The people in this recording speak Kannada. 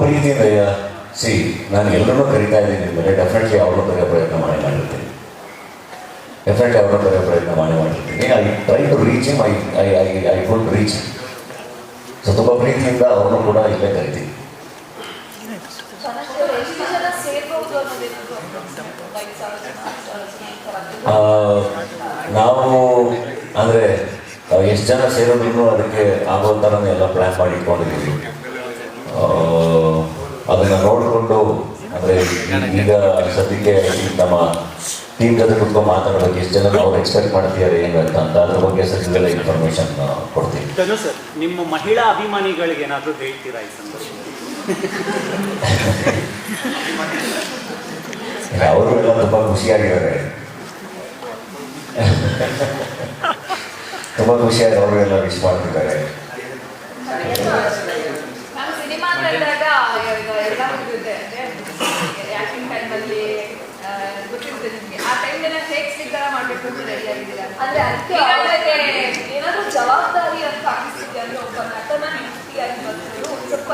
ಪ್ರೀತಿಯಿಂದ ಸಿ ನಾನು ಎಲ್ಲರನ್ನೂ ಕರಿತಾ ಇದ್ದೀನಿ ಮೇಲೆ ಡೆಫಿನೆಟ್ಲಿ ಅವ್ರನ್ನೂ ಕರೆಯೋ ಪ್ರಯತ್ನ ಮಾಡಿ ಮಾಡಿರ್ತೀನಿ ಡೆಫಿನೆಟ್ಲಿ ಅವ್ರನ್ನೂ ಕರೆಯೋ ಪ್ರಯತ್ನ ಮಾಡಿ ಮಾಡಿರ್ತೀನಿ I try to reach I I I I full reach so ತುಂಬ ಪ್ರೀತಿಯಿಂದ ಅವ್ರನ್ನೂ ಕೂಡ ಇಲ್ಲೇ ಕರಿತೀನಿ. ನಾವು, ಅಂದರೆ ಎಷ್ಟು ಜನ ಸೇರಿದ್ರು ಅದಕ್ಕೆ ಆಗೋ ಥರನೇ ಎಲ್ಲ ಪ್ಲ್ಯಾನ್ ಮಾಡಿ ಇಟ್ಕೊಂಡಿದ್ದೀವಿ. ಅದನ್ನು ನೋಡಿಕೊಂಡು ಅಂದರೆ ಈಗ ಸದ್ಯಕ್ಕೆ ನಮ್ಮ ಟೀಮ್ ಜೊತೆ ಕುತ್ಕೊಂಡು ಮಾತಾಡೋದಕ್ಕೆ ಎಷ್ಟು ಜನ ಅವ್ರು ಎಕ್ಸ್ಪೆಕ್ಟ್ ಮಾಡ್ತಿದ್ದಾರೆ ಏನು ಅಂತ ಅಂತ ಅದ್ರ ಬಗ್ಗೆ ಸದ್ಯದಲ್ಲೇ ಇನ್ಫಾರ್ಮೇಶನ್ ಕೊಡ್ತೀವಿ ಸರ್ ನಿಮ್ಮ ಮಹಿಳಾ ಅಭಿಮಾನಿಗಳಿಗೆ ಏನಾದರೂ ಹೇಳ್ತೀರಾ ಈ ಸಂದರ್ಭದಲ್ಲಿ? ಅವರು ಎಲ್ಲ ತುಂಬ ಖುಷಿಯಾಗಿದ್ದಾರೆ. ತುಂಬ ಖುಷಿಯಾಗಿ ಅವರು ಎಲ್ಲ ವಿಶ್ ಮಾಡ್ತಿದ್ದಾರೆ ನಾನು ಸಿನಿಮಾ ಅಂತ ಹೇಳಿದಾಗ ಈಗ ಎಲ್ಲ ಅಂದರೆ ಆ್ಯಕ್ಟಿಂಗ್ ಟೈಮಲ್ಲಿ ಗೊತ್ತಿರುತ್ತೆ ನಿಮಗೆ. ಆ ಟೈಮ್ಗೆ ನಾನು ಹೇಗೆ ಸ್ವೀಕಾರ ಮಾಡಬೇಕು ಅಂತ ರೆಡಿ ಆಗಿದ್ದಿಲ್ಲ ಅಂದರೆ ಅದಕ್ಕೆ ಏನಾದರೂ ಜವಾಬ್ದಾರಿ ಅಂತ ಅನಿಸ್ತಿದೆ ಅಂದರೆ ಒಬ್ಬ ನಟನ ಹೆಂಡತಿಯಾಗಿ ಬಂದು ಸ್ವಲ್ಪ